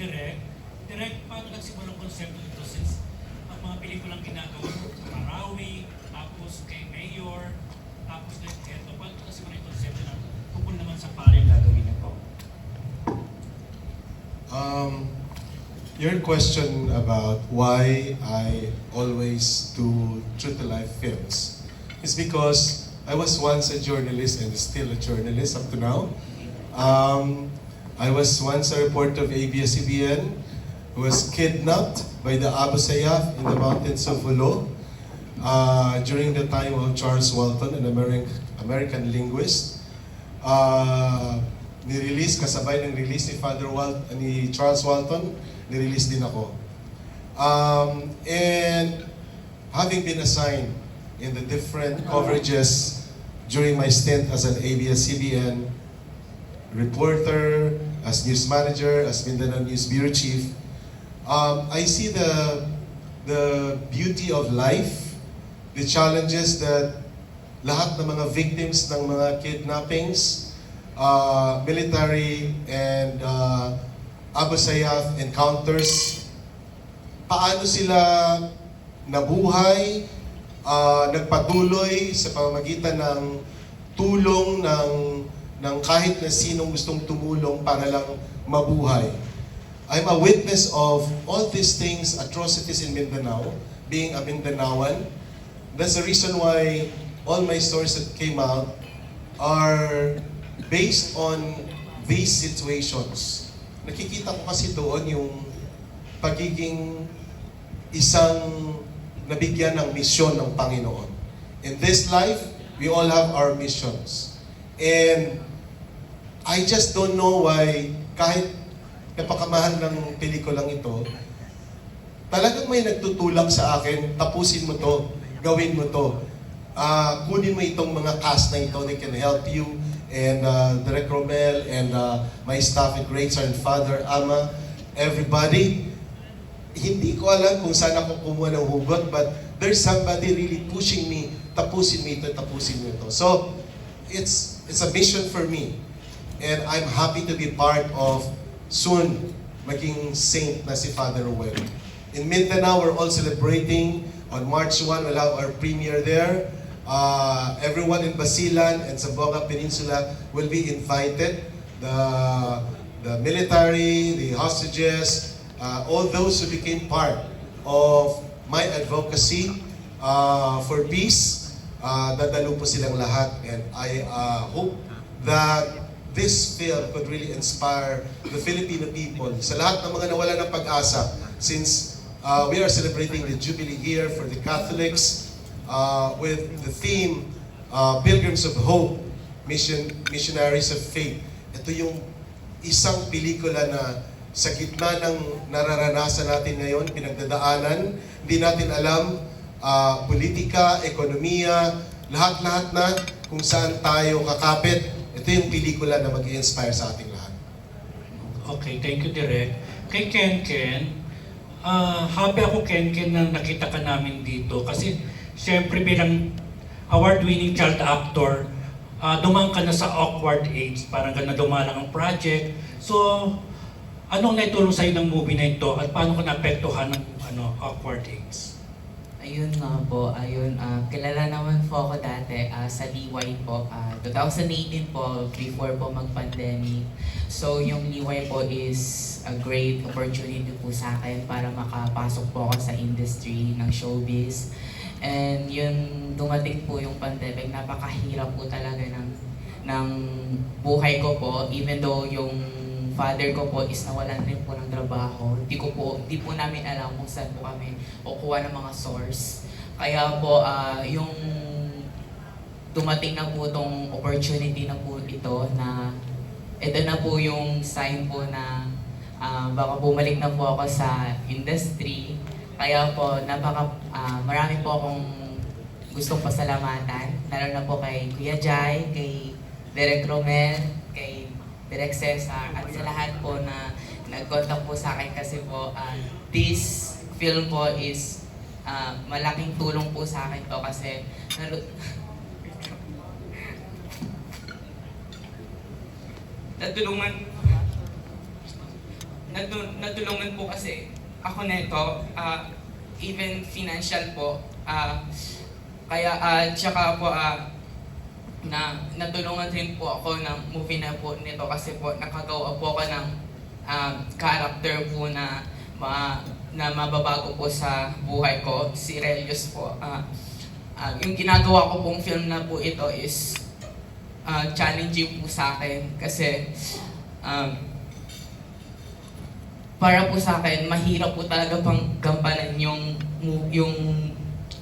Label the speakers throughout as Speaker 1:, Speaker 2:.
Speaker 1: Direk. Direk, paano nagsimula ang konsepto nito since ang mga pelikulang ginagawa mo, Marawi, tapos kay Mayor, tapos kay Keto, paano nagsimula yung konsepto na tungkol naman sa pare gagawin niyo po?
Speaker 2: Um, your question about why I always do true to life films is because I was once a journalist and still a journalist up to now. Um, I was once a reporter of ABS-CBN who was kidnapped by the Abu Sayyaf in the mountains of Volo uh, during the time of Charles Walton, an American, American linguist. Uh, nirelease, kasabay ng release ni Father Walt, ni Charles Walton, nirelease din ako. Um, and having been assigned in the different coverages during my stint as an ABS-CBN reporter, as news manager, as Mindanao News Bureau Chief, um, I see the, the beauty of life, the challenges that lahat ng mga victims ng mga kidnappings, uh, military and uh, Abu Sayyaf encounters, paano sila nabuhay, uh, nagpatuloy sa pamamagitan ng tulong ng, ng kahit na sinong gustong tumulong para lang mabuhay. I'm a witness of all these things, atrocities in Mindanao, being a Mindanaoan. That's the reason why all my stories that came out are based on these situations. Nakikita ko kasi doon yung pagiging isang nabigyan ng misyon ng Panginoon. In this life, we all have our missions. And I just don't know why kahit napakamahal ng pelikulang ito, talagang may nagtutulak sa akin, tapusin mo to, gawin mo to. Ah, kunin mo itong mga cast na ito, they can help you. And uh, Direk Romel and uh, my staff at Great and Father Ama, everybody, hindi ko alam kung saan ako kumuha ng hugot, but there's somebody really pushing me, tapusin mo ito, tapusin mo ito. So, it's, it's a mission for me. And I'm happy to be part of soon maging saint na si Father Ruel. In Mindanao, we're all celebrating. On March 1, we'll have our premiere there. Uh, everyone in Basilan and Zamboanga Peninsula will be invited. The, the military, the hostages, uh, all those who became part of my advocacy uh, for peace, uh, dadalo po silang lahat. And I uh, hope that this film could really inspire the Filipino people sa lahat ng mga nawala ng pag-asa since uh, we are celebrating the Jubilee year for the Catholics uh, with the theme uh, Pilgrims of Hope, Mission, Missionaries of Faith. Ito yung isang pelikula na sa gitna ng nararanasan natin ngayon, pinagdadaanan, hindi natin alam uh, politika, ekonomiya, lahat-lahat na kung saan tayo kakapit. Yung pelikula na mag inspire sa ating lahat.
Speaker 1: Okay, thank you, Direk. Kay Ken Ken, ah happy ako Ken Ken na nakita ka namin dito kasi syempre bilang award-winning child actor, ah dumaan ka na sa awkward age, parang ka na dumalang ang project. So, anong naitulong sa'yo ng movie na ito at paano ka naapektuhan ng ano, awkward age?
Speaker 3: Ayun nga po, ayun, ah, kilala naman po ako dati ah, sa Liway po. Ah, 2018 po, before po mag-pandemic. So yung Liway po is a great opportunity po sa akin para makapasok po ako sa industry ng showbiz. And yun, dumating po yung pandemic, napakahirap po talaga ng, ng buhay ko po. Even though yung father ko po is nawalan rin po ng trabaho. Di ko po, di po namin alam kung saan po kami kukuha ng mga source. Kaya po, ah, yung dumating na po tong opportunity na po ito na ito na po yung sign po na ah, baka bumalik na po ako sa industry. Kaya po, napaka, ah, marami po akong gustong pasalamatan. Lalo na po kay Kuya Jai, kay Derek Romel, Direk Cesar, at sa lahat po na nag-contact po sa akin kasi po, ah, this film po is ah, malaking tulong po sa akin to kasi natulungan natu- natulungan po kasi ako nito, ah, even financial po, ah, kaya, ah, tsaka po, ah, na natulungan rin po ako ng movie na po nito kasi po nakagawa po ako ng um, character po na ma, na mababago po sa buhay ko, si Relius po. Ah, ah, yung ginagawa ko pong film na po ito is ah, challenging po sa akin kasi um, para po sa akin, mahirap po talaga pang gampanan yung, yung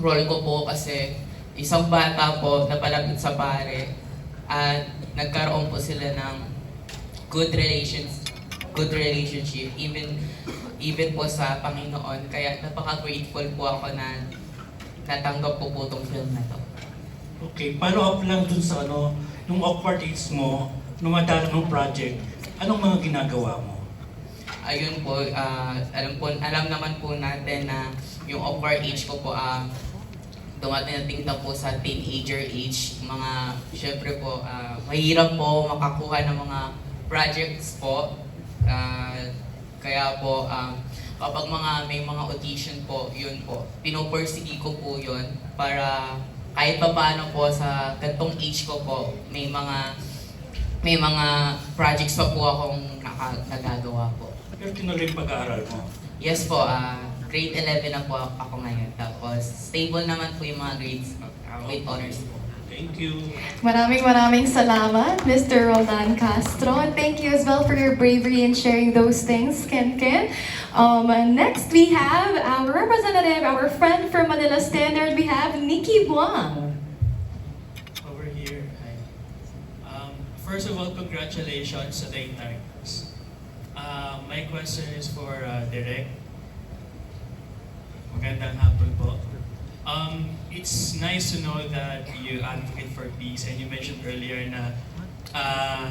Speaker 3: role ko po kasi isang bata po na palapit sa pare at nagkaroon po sila ng good relations good relationship even even po sa Panginoon kaya napaka-grateful po ako na natanggap po po tong film na to.
Speaker 1: Okay, follow up lang dun sa ano, yung awkward dates mo, nung madalang ng project, anong mga ginagawa mo?
Speaker 3: Ayun po, ah, alam po, alam naman po natin na yung awkward age ko po, ah, dumating na po sa teenager age, mga, syempre po, ah, mahirap po makakuha ng mga projects po. Ah, kaya po, ah, kapag mga may mga audition po, yun po, pinopursige ko po yun para kahit pa paano po sa gantong age ko po, may mga may mga projects pa po akong naka, nagagawa po.
Speaker 1: Pero tinuloy pag-aaral mo.
Speaker 3: Yes po, ah grade 11 na po ako ngayon. Tapos stable naman po yung mga grades uh, with honors po.
Speaker 1: Thank you.
Speaker 4: Maraming maraming salamat, Mr. Roldan Castro. And thank you as well for your bravery in sharing those things, Ken Ken. Um, next, we have our representative, our friend from Manila Standard. We have Nikki Buang.
Speaker 5: over here. Hi. Um, first of all, congratulations sa the entire cast. Uh, my question is for uh, Direk. Magandang hapon po. Um, it's nice to know that you advocate for peace and you mentioned earlier na uh,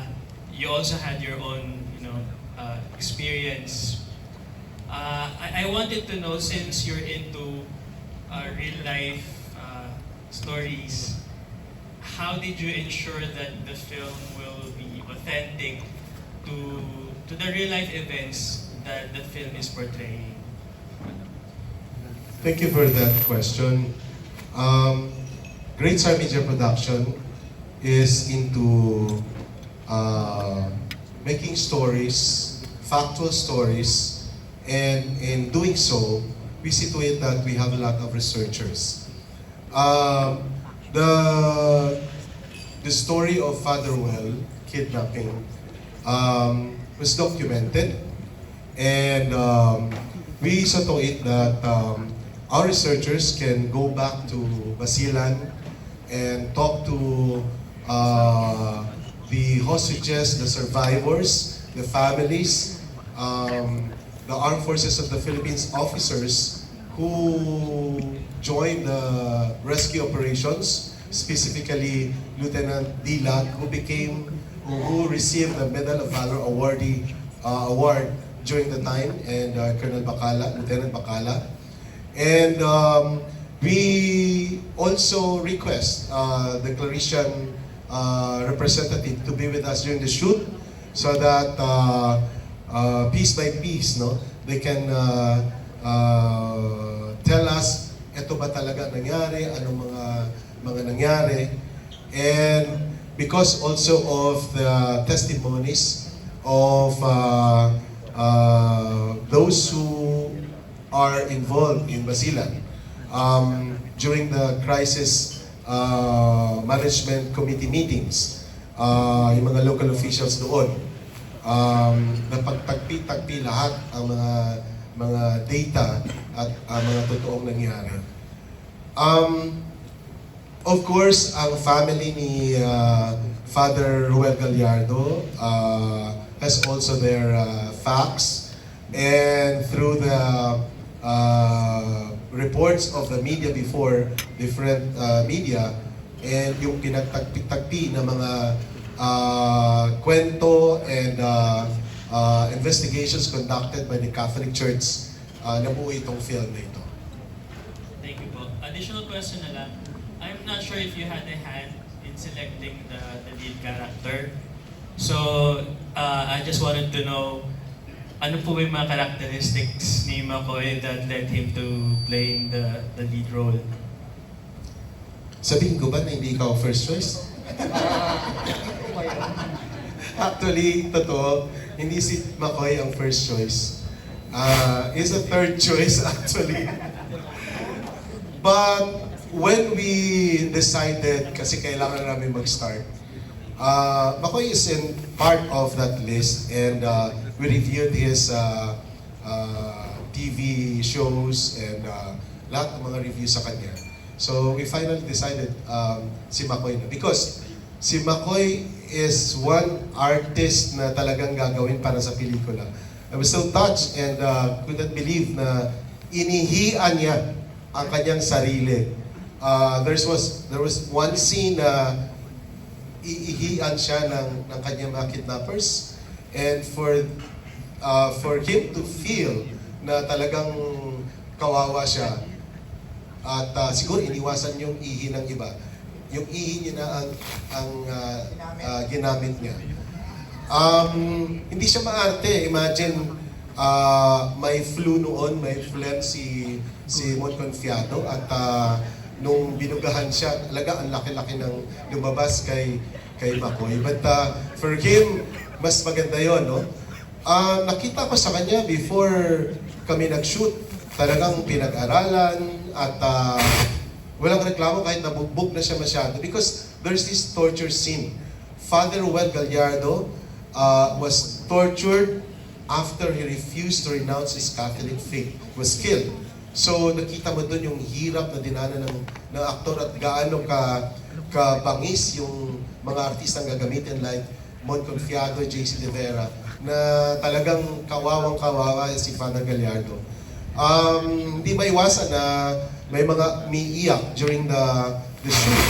Speaker 5: you also had your own, you know, uh, experience. Uh, I, I wanted to know since you're into uh, real life uh, stories, how did you ensure that the film will be authentic to to the real life events that the film is portraying?
Speaker 2: Thank you for that question. Um, Great Star Media Production is into uh, making stories, factual stories, and in doing so, we see to it that we have a lot of researchers. Um, the the story of Father Well kidnapping um, was documented, and um, we saw to it that um, our researchers can go back to Basilan and talk to uh, the hostages, the survivors, the families, um, the armed forces of the Philippines officers who joined the rescue operations, specifically Lieutenant Dilag, who became, who, who received the Medal of Valor awardee, uh, award during the time, and uh, Colonel Bacala, Lieutenant Bacala. And um, we also request uh, the Claretian uh, representative to be with us during the shoot so that uh, uh, piece by piece, no, they can uh, uh, tell us ito ba talaga nangyari, anong mga mga nangyari. And because also of the testimonies of uh, uh, those who are involved in Basilan um, during the crisis uh, management committee meetings, uh, yung mga local officials doon, um, napagtagpi-tagpi lahat ang mga mga data at ang mga totoong nangyari. Um, of course, ang family ni uh, Father Ruel Gallardo uh, has also their uh, facts and through the uh, reports of the media before, different uh, media, and yung pinagtagpi-tagpi na mga uh, kwento and uh, uh, investigations conducted by the Catholic Church, uh, nabuo itong film na ito.
Speaker 5: Thank you po. Additional question na lang. I'm not sure if you had a hand in selecting the, the lead character. So, uh, I just wanted to know, ano po ba yung mga characteristics ni McCoy that led him to playing the, the lead role?
Speaker 2: Sabihin ko ba na hindi ang first choice? Actually, totoo, hindi si McCoy ang first choice. Uh, is a third choice actually. But when we decided, kasi kailangan namin mag-start, uh, McCoy is in part of that list and uh, we reviewed his uh, uh, TV shows and uh, lahat ng mga reviews sa kanya. So we finally decided um, si McCoy na. Because si McCoy is one artist na talagang gagawin para sa pelikula. I was so touched and uh, couldn't believe na inihian niya ang kanyang sarili. Uh, there was there was one scene na iihian siya ng, ng kanyang mga kidnappers. And for uh, for him to feel na talagang kawawa siya at uh, siguro iniwasan yung ihi ng iba. Yung ihi niya na ang ang uh, uh, ginamit niya. Um, hindi siya maarte. Imagine uh, may flu noon may phlegm si si Mon Confiado at uh, nung binugahan siya talaga ang laki-laki ng lumabas kay kay Makoy but uh, for him mas maganda yon no Ah, nakita ko sa kanya before kami nag-shoot, talagang pinag-aralan at ah, walang reklamo kahit nabugbog na siya masyado because there's this torture scene. Father Well Gallardo ah, was tortured after he refused to renounce his Catholic faith, was killed. So nakita mo doon yung hirap na dinana ng, ng aktor at gaano ka kabangis yung mga artistang gagamitin like Mon Confiado, JC De Vera, na talagang kawawang kawawa si Father Gallardo. Um, hindi maiwasan na may mga umiiyak during the, the shoot.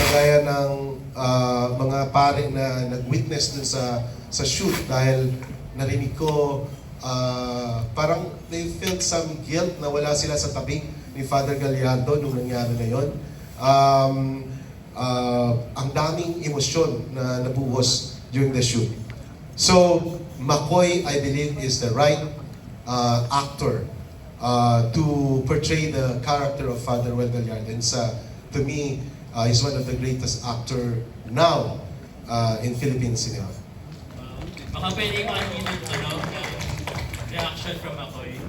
Speaker 2: Kagaya ng ah, mga pare na nag-witness dun sa, sa shoot dahil narinig ko ah, parang they felt some guilt na wala sila sa tabi ni Father Gallardo nung nangyari na yon. Um, ah, ang daming emosyon na nabuhos during the shoot. So, McCoy, I believe, is the right uh, actor uh, to portray the character of Father Well Gallardo. And sa, to me, uh, he's one of the greatest actor now uh, in Philippine cinema.
Speaker 5: Baka pwede ko kanina ano, reaction from McCoy.